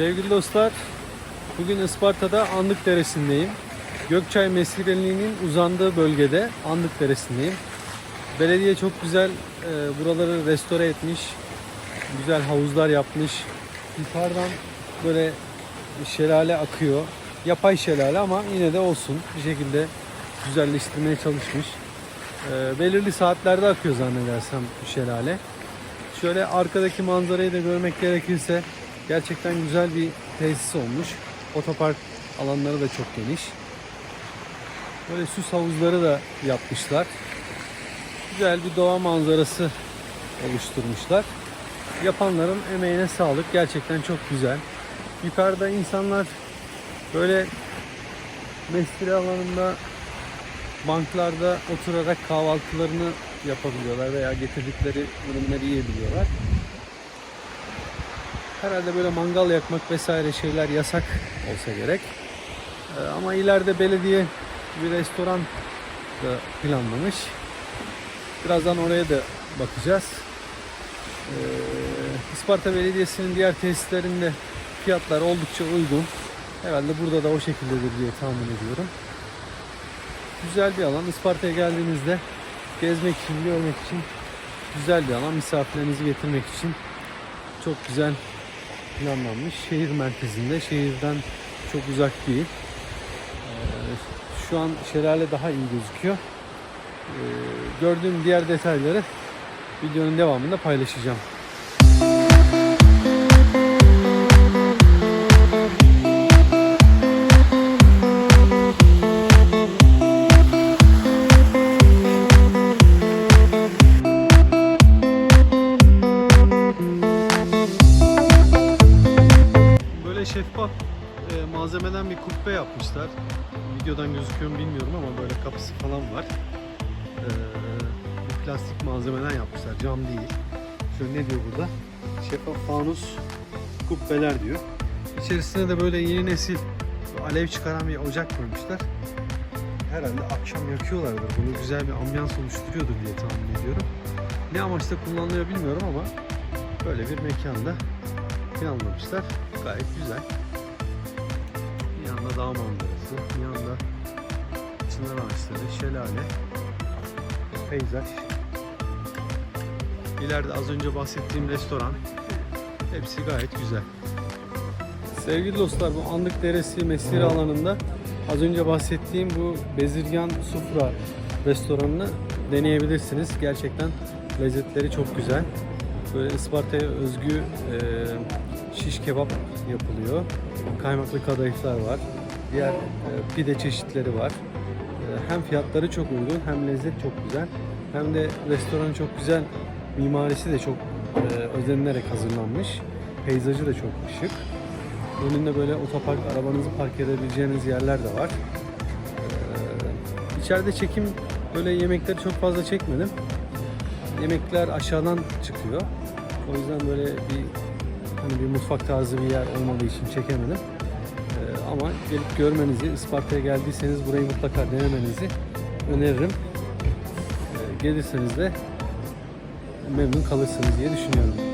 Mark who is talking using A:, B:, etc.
A: Sevgili dostlar, bugün Isparta'da Andık Deresi'ndeyim. Gökçay Mesireliğinin uzandığı bölgede Andık Deresi'ndeyim. Belediye çok güzel e, buraları restore etmiş. Güzel havuzlar yapmış. Yukarıdan böyle şelale akıyor. Yapay şelale ama yine de olsun. Bir şekilde güzelleştirmeye çalışmış. E, belirli saatlerde akıyor zannedersem şelale. Şöyle arkadaki manzarayı da görmek gerekirse gerçekten güzel bir tesis olmuş. Otopark alanları da çok geniş. Böyle süs havuzları da yapmışlar. Güzel bir doğa manzarası oluşturmuşlar. Yapanların emeğine sağlık. Gerçekten çok güzel. Yukarıda insanlar böyle mesire alanında banklarda oturarak kahvaltılarını yapabiliyorlar veya getirdikleri ürünleri yiyebiliyorlar. Herhalde böyle mangal yakmak vesaire şeyler yasak olsa gerek. Ee, ama ileride belediye bir restoran da planlamış. Birazdan oraya da bakacağız. Ee, Isparta Belediyesi'nin diğer tesislerinde fiyatlar oldukça uygun. Herhalde burada da o şekildedir diye tahmin ediyorum. Güzel bir alan. Isparta'ya geldiğinizde gezmek için, görmek için güzel bir alan. Misafirlerinizi getirmek için çok güzel planlanmış. Şehir merkezinde, şehirden çok uzak değil. Ee, Şu an şelale daha iyi gözüküyor. Ee, Gördüğüm diğer detayları videonun devamında paylaşacağım. Böyle şeffaf e, malzemeden bir kubbe yapmışlar. Videodan gözüküyor mu bilmiyorum ama böyle kapısı falan var. E, bir plastik malzemeden yapmışlar. Cam değil. Şöyle ne diyor burada? Şeffaf fanus kubbeler diyor. İçerisine de böyle yeni nesil alev çıkaran bir ocak koymuşlar. Herhalde akşam yakıyorlardır. Bunu güzel bir ambiyans oluşturuyordur diye tahmin ediyorum. Ne amaçla kullanılıyor bilmiyorum ama böyle bir mekanda planlamışlar. Gayet güzel. Bir yanda dağ manzarası, bir yanda çınar ağaçları, şelale, peyzaj. İleride az önce bahsettiğim restoran. Hepsi gayet güzel. Sevgili dostlar bu Andık Deresi mesire alanında az önce bahsettiğim bu Bezirgan Sufra restoranını deneyebilirsiniz. Gerçekten lezzetleri çok güzel. Böyle Isparta'ya özgü e, şiş kebap yapılıyor. Kaymaklı kadayıflar var. Diğer e, pide çeşitleri var. E, hem fiyatları çok uygun hem lezzet çok güzel. Hem de restoran çok güzel. Mimarisi de çok e, özenilerek hazırlanmış. Peyzajı da çok şık. Önünde böyle otopark arabanızı park edebileceğiniz yerler de var. İçeride çekim böyle yemekleri çok fazla çekmedim. Yemekler aşağıdan çıkıyor. O yüzden böyle bir hani bir mutfak tarzı bir yer olmadığı için çekemedim. Ee, ama gelip görmenizi, Isparta'ya geldiyseniz burayı mutlaka denemenizi öneririm. Ee, gelirseniz de memnun kalırsınız diye düşünüyorum.